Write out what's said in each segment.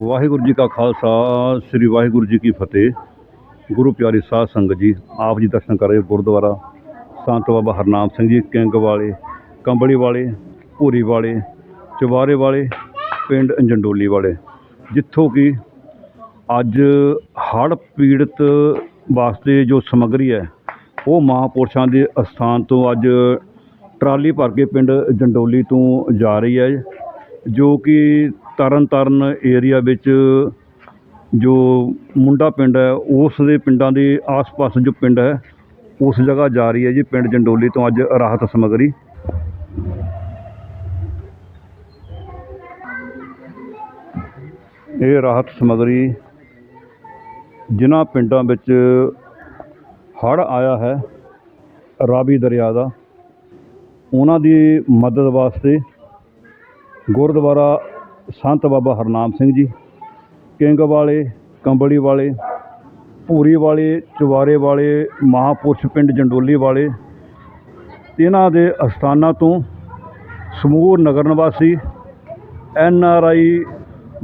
ਵਾਹਿਗੁਰੂ ਜੀ ਕਾ ਖਾਲਸਾ, ਸ੍ਰੀ ਵਾਹਿਗੁਰੂ ਜੀ ਕੀ ਫਤਿਹ। ਗੁਰੂ ਪਿਆਰੀ ਸਾਧ ਸੰਗਤ ਜੀ, ਆਪ ਜੀ ਦਰਸ਼ਨ ਕਰ ਰਹੇ ਗੁਰਦੁਆਰਾ ਸੰਤ ਬਾਬਾ ਹਰਨਾਮ ਸਿੰਘ ਜੀ, ਕਿੰਗ ਵਾਲੇ, ਕੰਬਲੀ ਵਾਲੇ, ਭੂਰੀ ਵਾਲੇ ਚਵਾਰੇ ਵਾਲੇ, ਪਿੰਡ ਅੰਜੰਡੋਲੀ ਵਾਲੇ। ਜਿੱਥੋਂ ਕਿ ਅੱਜ ਹੜ੍ਹ ਪੀੜਤ ਵਾਸਤੇ ਜੋ ਸਮੱਗਰੀ ਹੈ, ਉਹ ਮਹਾਂਪੁਰਸ਼ਾਂ ਦੇ ਅਸਥਾਨ ਤੋਂ ਅੱਜ ਟਰਾਲੀ ਭਰ ਕੇ ਪਿੰਡ ਜੰਡੋਲੀ ਤੋਂ ਜਾ ਰਹੀ ਹੈ, ਜੋ ਕਿ ਤਰਨ ਤਾਰਨ ਏਰੀਆ ਵਿੱਚ ਜੋ ਮੁੰਡਾ ਪਿੰਡ ਹੈ ਉਸ ਦੇ ਪਿੰਡਾਂ ਦੇ ਆਸ-ਪਾਸ ਜੋ ਪਿੰਡ ਹੈ, ਉਸ ਜਗ੍ਹਾ ਜਾ ਰਹੀ ਹੈ ਜੀ, ਪਿੰਡ ਜੰਡੋਲੀ ਤੋਂ ਅੱਜ ਰਾਹਤ ਸਮੱਗਰੀ। ਇਹ ਰਾਹਤ ਸਮੱਗਰੀ ਜਿਨ੍ਹਾਂ ਪਿੰਡਾਂ ਵਿੱਚ ਹੜ੍ਹ ਆਇਆ ਹੈ, ਰਾਵੀ ਦਰਿਆ ਦਾ, ਉਹਨਾਂ ਦੀ ਮਦਦ ਵਾਸਤੇ ਗੁਰਦੁਆਰਾ ਸੰਤ ਬਾਬਾ ਹਰਨਾਮ ਸਿੰਘ ਜੀ, ਕਿੰਗ ਵਾਲੇ, ਕੰਬਲੀ ਵਾਲੇ, ਭੂਰੀ ਵਾਲੇ, ਚੁਬਾਰੇ ਵਾਲੇ, ਮਹਾਂਪੁਰਸ਼ ਪਿੰਡ ਜੰਡੋਲੀ ਵਾਲੇ, ਇਹਨਾਂ ਦੇ ਅਸਥਾਨਾਂ ਤੋਂ ਸਮੂਹ ਨਗਰ ਨਿਵਾਸੀ ਐਨ ਆਰ ਆਈ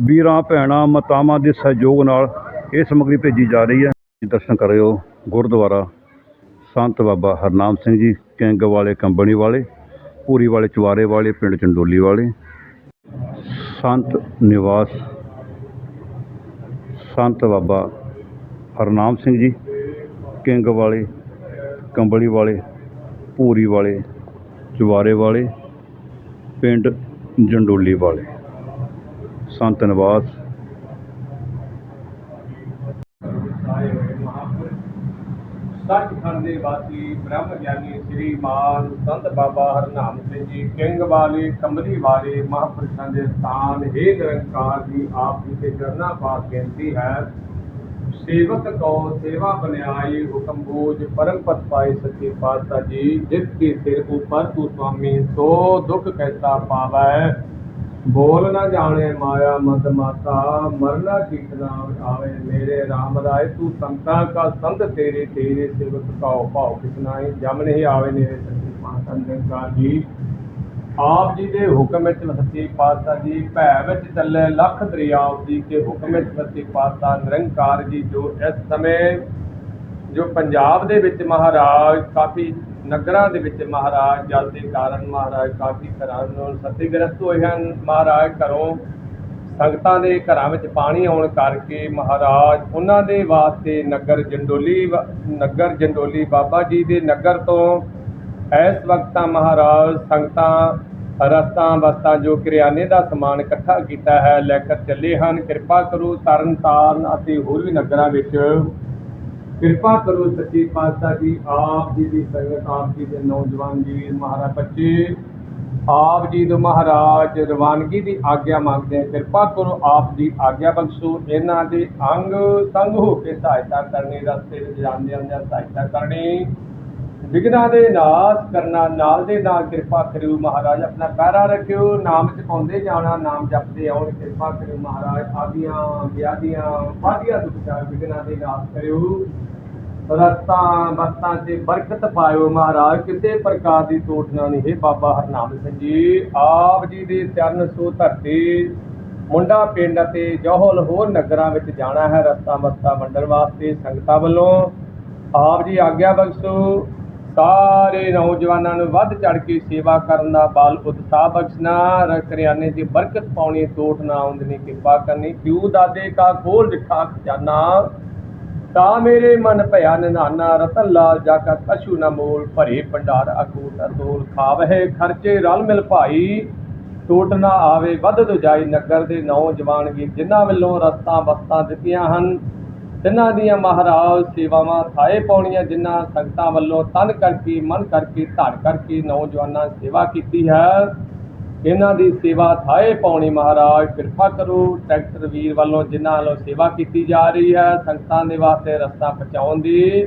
ਵੀਰਾਂ, ਭੈਣਾਂ, ਮਾਤਾਵਾਂ ਦੇ ਸਹਿਯੋਗ ਨਾਲ ਇਹ ਸਮੱਗਰੀ ਭੇਜੀ ਜਾ ਰਹੀ ਹੈ। ਦਰਸ਼ਨ ਕਰਿਓ ਗੁਰਦੁਆਰਾ ਸੰਤ ਬਾਬਾ ਹਰਨਾਮ ਸਿੰਘ ਜੀ, ਕਿੰਗ ਵਾਲੇ, ਕੰਬਣੀ ਵਾਲੇ, ਭੂਰੀ ਵਾਲੇ, ਚੁਬਾਰੇ ਵਾਲੇ, ਪਿੰਡ ਚੰਡੋਲੀ ਵਾਲੇ। ਸੰਤ ਨਿਵਾਸ, ਸੰਤ ਬਾਬਾ ਹਰਨਾਮ ਸਿੰਘ ਜੀ, ਕਿੰਗ ਵਾਲੇ, ਕੰਬਲੀ ਵਾਲੇ, ਭੂਰੀ ਵਾਲੇ ਚੁਬਾਰੇ ਵਾਲੇ, ਪਿੰਡ ਜੰਡੋਲੀ ਵਾਲੇ। ਸੰਤ ਨਿਵਾਸ ਸੱਚਖੰਡ ਦੇ ਵਾਸੀ ਬ੍ਰਹਮ ਗਿਆਨੀ ਸ੍ਰੀ ਮਾਨ ਸੰਤ ਬਾਬਾ ਹਰਨਾਮ ਸਿੰਘ ਜੀ, ਕਿੰਗ ਵਾਲੇ, ਕੰਬਲੀ ਵਾਲੇ ਮਹਾਂਪੁਰਸ਼ਾਂ ਦੇ ਸਥਾਨ ਹੈ ਨਿਰੰਕਾਰ ਦੀ ਆਪ ਜੀ ਦੇ ਚਰਨਾਂ ਪਾਸ ਬੇਨਤੀ ਹੈ। ਸੇਵਕ ਕੋ ਸੇਵਾ ਬਨਿਆਈ ਹੁਕਮ ਬੋਝ, ਪਰਮ ਪਤ ਪਾਏ ਸੱਚੇ ਪਾਤਸ਼ਾਹ ਜੀ, ਜਿਸ ਕੇ ਸਿਰ ਉਪਰ ਤੂੰ ਸੁਆਮੀ ਸੋ ਦੁਖ ਕੈਸਾ ਪਾਵੈ। ਬੋਲ ਨਾ ਜਾਣੇ ਮਾਇਆ ਮਦ ਮਾਤਾ, ਮਰਨਾ ਕੀਟਨਾ ਆਵੇ ਮੇਰੇ RAM ਰਾਏ, ਤੂੰ ਸੰਤਾ ਕਾ ਸੰਤ ਤੇਰੇ ਤੇਰੇ ਸੇਵਕ ਕਾਉ ਭਾਉ ਕਿਤਨਾਈ ਜਮ ਨਹੀਂ ਆਵੇ ਨੇਰੇ ਸੱਚੇ ਪਾਤਸ਼ਾਹ ਨਿਰੰਕਾਰ ਜੀ। ਆਪ ਜੀ ਦੇ ਹੁਕਮ ਵਿੱਚ ਸੱਚੇ ਪਾਤਸ਼ਾਹ ਜੀ, ਭੈ ਵਿੱਚ ਚੱਲੇ ਲੱਖ ਦਰਿਆਵ ਜੀ ਕੇ ਹੁਕਮ ਵਿੱਚ ਸੱਚੇ ਪਾਤਸ਼ਾਹ ਨਿਰੰਕਾਰ ਜੀ, ਜੋ ਇਸ ਸਮੇਂ ਜੋ ਪੰਜਾਬ ਦੇ ਵਿੱਚ ਮਹਾਰਾਜ ਕਾਫੀ ਨਗਰਾਂ ਦੇ ਵਿੱਚ ਮਹਾਰਾਜ ਜਲ ਦੇ ਕਾਰਨ ਮਹਾਰਾਜ ਕਾਫੀ ਘਰਾਂ ਨੂੰ ਸਤਿਗ੍ਰਸਤ ਹੋਏ ਹਨ। ਮਹਾਰਾਜ ਘਰੋਂ ਸੰਗਤਾਂ ਦੇ ਘਰਾਂ ਵਿੱਚ ਪਾਣੀ ਆਉਣ ਕਰਕੇ ਮਹਾਰਾਜ ਉਹਨਾਂ ਦੇ ਵਾਸਤੇ ਨਗਰ ਜੰਡੋਲੀ ਵ- ਨਗਰ ਜੰਡੋਲੀ ਬਾਬਾ ਜੀ ਦੇ ਨਗਰ ਤੋਂ ਇਸ ਵਕਤ ਤਾਂ ਮਹਾਰਾਜ ਸੰਗਤਾਂ, ਰਸਤਾਂ ਵਸਤਾਂ ਜੋ ਕਿਰਿਆਨੇ ਦਾ ਸਮਾਨ ਇਕੱਠਾ ਕੀਤਾ ਹੈ ਲੈ ਕੇ ਚੱਲੇ ਹਨ। ਕਿਰਪਾ ਕਰੋ ਤਰਨ ਤਾਰਨ ਅਤੇ ਹੋਰ ਵੀ ਨਗਰਾਂ ਵਿੱਚ ਕਿਰਪਾ ਕਰੋ ਸੱਚੇ ਪਾਤਸ਼ਾਹ ਜੀ, ਆਪ ਜੀ ਦੀ ਸੰਗਤ, ਆਪ ਜੀ ਦੇ ਨੌਜਵਾਨ ਜੀ, ਮਹਾਰਾਜ ਬੱਚੇ, ਆਪ ਜੀ ਦੇ ਮਹਾਰਾਜ ਰਵਾਨਗੀ ਦੀ ਆਗਿਆ ਮੰਗਦੇ ਹਾਂ। ਕਿਰਪਾ ਕਰੋ ਆਪ ਦੀ ਆਗਿਆ ਬਖਸ਼ੋ। ਇਹਨਾਂ ਦੇ ਅੰਗ ਸੰਗ ਹੋ ਕੇ ਸਹਾਇਤਾ ਕਰਨੀ, ਰਸਤੇ ਵਿੱਚ ਜਾਂਦੇ ਆਉਂਦੇ ਸਹਾਇਤਾ ਕਰਨੀ। ਵਿਗਨਾਂ ਦੇ ਨਾਸ਼ ਕਰਨਾ, ਨਾਲ ਦੇ ਨਾਲ ਕਿਰਪਾ ਕਰਿਓ ਮਹਾਰਾਜ, ਆਪਣਾ ਪੈਰਾ ਰੱਖਿਓ, ਨਾਮ ਚ ਜਾਣਾ, ਨਾਮ ਜਪਦੇ ਆਉਣ, ਕਿਰਪਾ ਕਰਿਓ ਮਹਾਰਾਜ, ਆਦੀਆਂ, ਵਿਆਦੀਆਂ, ਵਾਦੀਆਂ ਦੁੱਖਾਂ ਵਿਗਨਾਂ ਦੇ ਨਾਸ਼ ਕਰਿਓ। ਰਸਤਾਂ ਬਸਤਾਂ 'ਚ ਬਰਕਤ ਪਾਇਓ ਮਹਾਰਾਜ, ਕਿਸੇ ਪ੍ਰਕਾਰ ਦੀ ਤੋਟਣਾ ਨਹੀਂ ਹੈ ਬਾਬਾ ਹਰਨਾਮ ਸਿੰਘ ਜੀ। ਆਪ ਜੀ ਦੇ ਚਰਨ ਸੋ ਧਰਤੀ, ਮੁੰਡਾ ਪਿੰਡ ਅਤੇ ਜੋਹਲ ਹੋਰ ਨਗਰਾਂ ਵਿੱਚ ਜਾਣਾ ਹੈ, ਰਸਤਾ ਮਸਤਾ ਮੰਡਲ ਵਾਸਤੇ ਸੰਗਤਾਂ ਵੱਲੋਂ। ਆਪ ਜੀ ਆਗਿਆ ਬਖਸ਼ੋ। ਸਾਰੇ ਨੌਜਵਾਨਾਂ ਨੂੰ ਵੱਧ ਚੜ ਕੇ ਸੇਵਾ ਕਰਨ ਦਾ ਬਲ ਉਤਸ਼ਾਹ ਬਖਸ਼ਣਾ ਕਰਿਆਨੇ ਦੀ ਬਰਕਤ ਪਾਉਣੀ ਤੋਟ ਨਾ ਆਉਂਦਨੀ ਕਿਰਪਾ ਕਰਨੀ ਕਿਉ ਦਾਦੇ ਕਾ ਖੋਲ ਦਿੱਤਾ ਖਜ਼ਾਨਾ। ਤਾ ਮੇਰੇ ਮਨ ਭਇਆ ਨਿਧਾਨਾ ਰਤਨ ਲਾਲ ਜਾ ਕਾ ਕਛੂ ਨ ਮੋਲ, ਭਰੇ ਭੰਡਾਰ ਅਕੂਟ ਅਤੋਲ ਖਾਵਹਿ, ਖਰਚੇ ਰਲ ਮਿਲ ਭਾਈ। ਟੋਟ ਨਾ ਆਵੇ ਵੱਧ ਦੁਜਾਈ ਨਗਰ ਦੇ ਨੌਜਵਾਨ ਵੀ, ਜਿਨ੍ਹਾਂ ਵੱਲੋਂ ਰਸਤਾ ਬਸਤਾਂ ਦਿੱਤੀਆਂ ਹਨ। ਜਿਨ੍ਹਾਂ ਦੀਆਂ ਮਹਾਰਾਜ ਸੇਵਾਵਾਂ ਥਾਏ ਪਾਉਣੀਆਂ, ਜਿਨ੍ਹਾਂ ਸੰਗਤਾਂ ਵੱਲੋਂ ਤਨ ਕਰਕੇ, ਮਨ ਕਰਕੇ ਧੜ ਕਰਕੇ ਨੌਜਵਾਨਾਂ ਸੇਵਾ ਕੀਤੀ ਹੈ, ਇਹਨਾਂ ਦੀ ਸੇਵਾ ਥਾਏ ਪਾਉਣੀ ਮਹਾਰਾਜ, ਕਿਰਪਾ ਕਰੋ, ਟਰੈਕਟਰ ਵੀਰ ਵੱਲੋਂ ਜਿਨ੍ਹਾਂ ਵੱਲੋਂ ਸੇਵਾ ਕੀਤੀ ਜਾ ਰਹੀ ਹੈ, ਸੰਗਤਾਂ ਦੇ ਵਾਸਤੇ ਰਸਤਾ ਪਹੁੰਚਾਉਣ ਦੀ,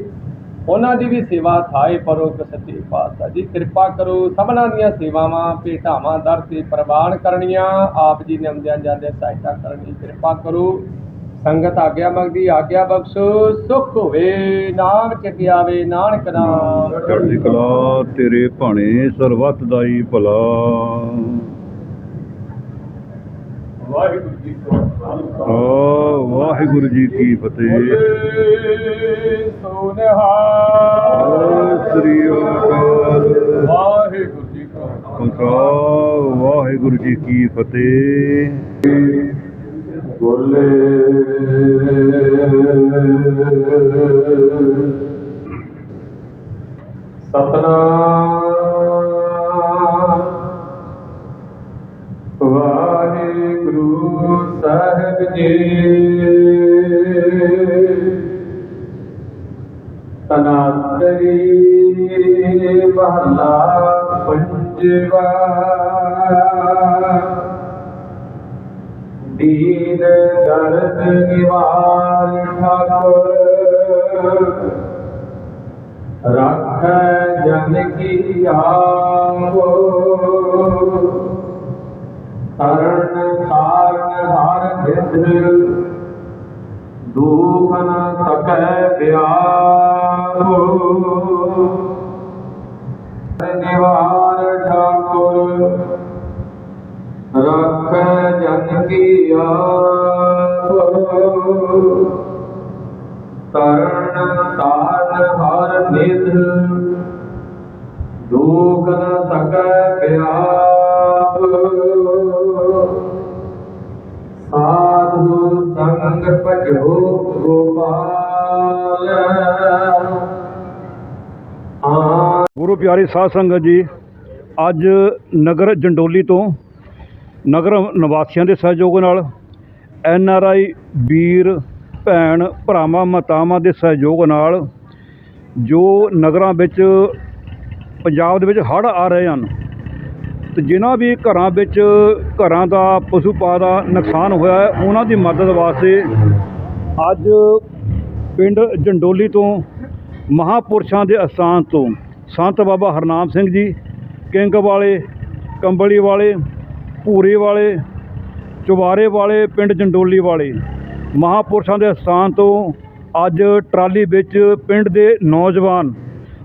ਉਹਨਾਂ ਦੀ ਵੀ ਸੇਵਾ ਥਾਏ ਪਰੋ ਸੱਚੇ ਪਾਤਸ਼ਾਹ ਜੀ, ਕਿਰਪਾ ਕਰੋ, ਸਭਨਾਂ ਦੀਆਂ ਸੇਵਾਵਾਂ, ਭੇਟਾਵਾਂ ਦਰ ਤੇ ਪ੍ਰਵਾਨ ਕਰਨੀਆਂ, ਆਪ ਜੀ ਨੇ ਆਉਂਦਿਆਂ ਜਾਂਦੇ ਸਹਾਇਤਾ ਕਰਨੀ, ਕਿਰਪਾ ਕਰੋ। ਸੰਗਤ ਆਗਿਆ ਮੰਗਦੀ ਆਗਿਆ ਬਖਸ਼ੋ ਸੁਖ ਹੋਵੇ ਨਾਮ ਚ ਆਵੇ ਨਾਨਕ ਨਾਮ। ਚੜ੍ਹਦੀ ਕਲਾ ਤੇਰੇ ਭਾਣੇ ਸਰਬੱਤ ਦਾਈ ਭਲਾ। ਵਾਹਿਗੁਰੂ ਜੀ ਕਾ ਖਾਲਸਾ। ਵਾਹਿਗੁਰੂ ਜੀ ਕੀ ਫਤਿਹ। ਸੋਨਹਾਰ ਸਤਿ ਸ੍ਰੀ ਅਕਾਲ। ਵਾਹਿਗੁਰੂ ਜੀ ਕਾ ਖਾਲਸਾ। ਵਾਹਿਗੁਰੂ ਜੀ ਕੀ ਫਤਿਹ। ਵਾਹਿਗੁਰੂ ਸਾਹਿਬ ਜੀ। ਤਨਾਤਰੀ ਮਹਲਾ ਪੰਜਵਾ। ਦੀਨ ਦਰਦ ਨਿਵਾਰ ਠਾਕੁਰ। ਰੱਖੈ ਜਨ ਕੀ ਆਪੋ ਤਰਨ ਤਾਰਨ ਹਰ ਬਿਦ ਦੁਖ ਨ ਸਕੈ ਬਿਆਪੋ ਨਿਵਾਰ ਠਾਕੁਰ, ਰੱਖ ਜਨ ਕੀ ਆਪ ਤਰਨ ਨਿਧ ਦੁਖ ਨ ਸਕੈ ਪਿਆਪ। ਸਾਧੂ ਸੰਗ ਭਜੋ ਗੋਪਾਲ। ਗੁਰੂ ਪਿਆਰੀ ਸਾਧ ਸੰਗਤ ਜੀ, ਅੱਜ ਨਗਰ ਜੰਡੋਲੀ ਤੋਂ ਨਗਰ ਨਿਵਾਸੀਆਂ ਦੇ ਸਹਿਯੋਗ ਨਾਲ ਐਨ ਆਰ ਆਈ ਵੀਰ, ਭੈਣ, ਭਰਾਵਾਂ, ਮਾਤਾਵਾਂ ਦੇ ਸਹਿਯੋਗ ਨਾਲ ਜੋ ਨਗਰਾਂ ਵਿੱਚ, ਪੰਜਾਬ ਦੇ ਵਿੱਚ ਹੜ੍ਹ ਆ ਰਹੇ ਹਨ ਅਤੇ ਜਿਨ੍ਹਾਂ ਵੀ ਘਰਾਂ ਵਿੱਚ ਘਰਾਂ ਦਾ ਪਸ਼ੂ ਪਾ ਦਾ ਨੁਕਸਾਨ ਹੋਇਆ ਹੈ, ਉਹਨਾਂ ਦੀ ਮਦਦ ਵਾਸਤੇ ਅੱਜ ਪਿੰਡ ਜੰਡੋਲੀ ਤੋਂ ਮਹਾਪੁਰਸ਼ਾਂ ਦੇ ਅਸਥਾਨ ਤੋਂ ਸੰਤ ਬਾਬਾ ਹਰਨਾਮ ਸਿੰਘ ਜੀ, ਕਿੰਗ ਵਾਲੇ, ਕੰਬਲੀ ਵਾਲੇ, ਭੂਰੇ ਵਾਲੇ, ਚੁਬਾਰੇ ਵਾਲੇ, ਪਿੰਡ ਜੰਡੋਲੀ ਵਾਲੇ ਮਹਾਪੁਰਸ਼ਾਂ ਦੇ ਅਸਥਾਨ ਤੋਂ ਅੱਜ ਟਰਾਲੀ ਵਿੱਚ ਪਿੰਡ ਦੇ ਨੌਜਵਾਨ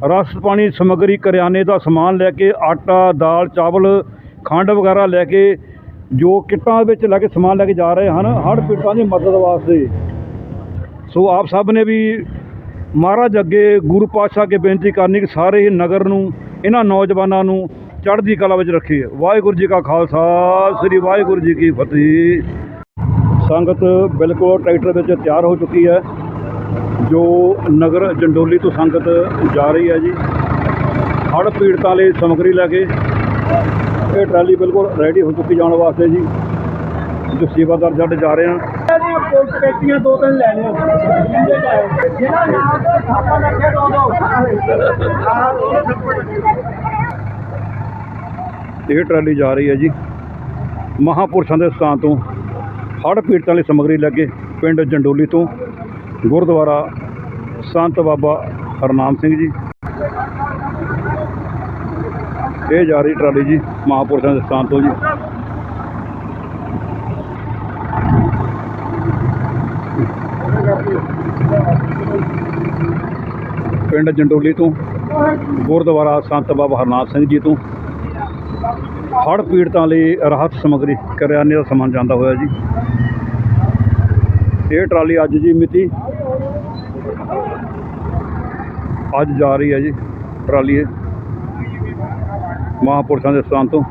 ਰਸ ਪਾਣੀ ਸਮੱਗਰੀ ਕਰਿਆਨੇ ਦਾ ਸਮਾਨ ਲੈ ਕੇ ਆਟਾ, ਦਾਲ, ਚਾਵਲ, ਖੰਡ ਵਗੈਰਾ ਲੈ ਕੇ ਜੋ ਕਿੱਟਾਂ ਵਿੱਚ ਲੈ ਕੇ ਸਮਾਨ ਲੈ ਕੇ ਜਾ ਰਹੇ ਹਨ ਹੜ੍ਹ ਪੀੜਤਾਂ ਦੀ ਮਦਦ ਵਾਸਤੇ। ਸੋ ਆਪ ਸਭ ਨੇ ਵੀ ਮਹਾਰਾਜ ਅੱਗੇ ਗੁਰੂ ਪਾਤਸ਼ਾਹ ਕੇ ਬੇਨਤੀ ਕਰਨੀ ਕਿ ਸਾਰੇ ਹੀ ਨਗਰ ਨੂੰ, ਇਹਨਾਂ ਨੌਜਵਾਨਾਂ ਨੂੰ ਚੜ੍ਹਦੀ ਕਲਾ ਵਿੱਚ ਰੱਖੀਏ। ਵਾਹਿਗੁਰੂ ਜੀ ਕਾ ਖਾਲਸਾ, ਸ੍ਰੀ ਵਾਹਿਗੁਰੂ ਜੀ ਕੀ ਫਤਿਹ। ਸੰਗਤ ਬਿਲਕੁਲ ਟਰੈਕਟਰ ਵਿੱਚ ਤਿਆਰ ਹੋ ਚੁੱਕੀ ਹੈ। ਜੋ ਨਗਰ ਜੰਡੋਲੀ ਤੋਂ ਸੰਗਤ ਜਾ ਰਹੀ ਹੈ ਜੀ, ਹੜ੍ਹ ਪੀੜਤਾਂ ਲਈ ਸਮੱਗਰੀ ਲੈ ਕੇ ਇਹ ਟਰਾਲੀ ਬਿਲਕੁਲ ਰੈਡੀ ਹੋ ਚੁੱਕੀ ਜਾਣ ਵਾਸਤੇ ਜੀ, ਜੋ ਸੇਵਾਦਾਰ ਜੱਟ ਜਾ ਰਹੇ ਹਨ ਪੇਟੀਆਂ ਦੋ ਤਿੰਨ ਲੈ ਲਿਓ ਜਿਹੜਾ ਨਾਮ ਦਾ ਛਾਪਾ ਲੱਗਿਆ ਦੋ ਇਹ ਟਰਾਲੀ ਜਾ ਰਹੀ ਹੈ ਜੀ, ਮਹਾਪੁਰਸ਼ਾਂ ਦੇ ਸਥਾਨ ਤੋਂ ਹੜ੍ਹ ਪੀੜਤਾਂ ਲਈ ਸਮੱਗਰੀ ਲੈ ਕੇ ਪਿੰਡ ਜੰਡੋਲੀ ਤੋਂ ਗੁਰਦੁਆਰਾ ਸੰਤ ਬਾਬਾ ਹਰਨਾਮ ਸਿੰਘ ਜੀ। ਇਹ ਜਾ ਰਹੀ ਟਰਾਲੀ ਜੀ, ਮਹਾਪੁਰਸ਼ਾਂ ਦੇ ਸਥਾਨ ਤੋਂ ਜੀ। ਪਿੰਡ ਜੰਡੋਲੀ ਤੋਂ, ਗੁਰਦੁਆਰਾ ਸੰਤ ਬਾਬਾ ਹਰਨਾਮ ਸਿੰਘ ਜੀ ਤੋਂ। ਹੜ੍ਹ ਪੀੜਤਾਂ ਲਈ ਰਾਹਤ ਸਮੱਗਰੀ ਕਰਿਆਨੇ ਦਾ ਸਮਾਨ ਜਾਂਦਾ ਹੋਇਆ ਜੀ। ਇਹ ਟਰਾਲੀ ਅੱਜ ਜੀ ਮਿਤੀ ਅੱਜ ਜਾ ਰਹੀ ਹੈ ਜੀ ਟਰਾਲੀ ਇਹ ਮਹਾਂਪੁਰਸ਼ਾਂ ਦੇ ਸਥਾਨ ਤੋਂ।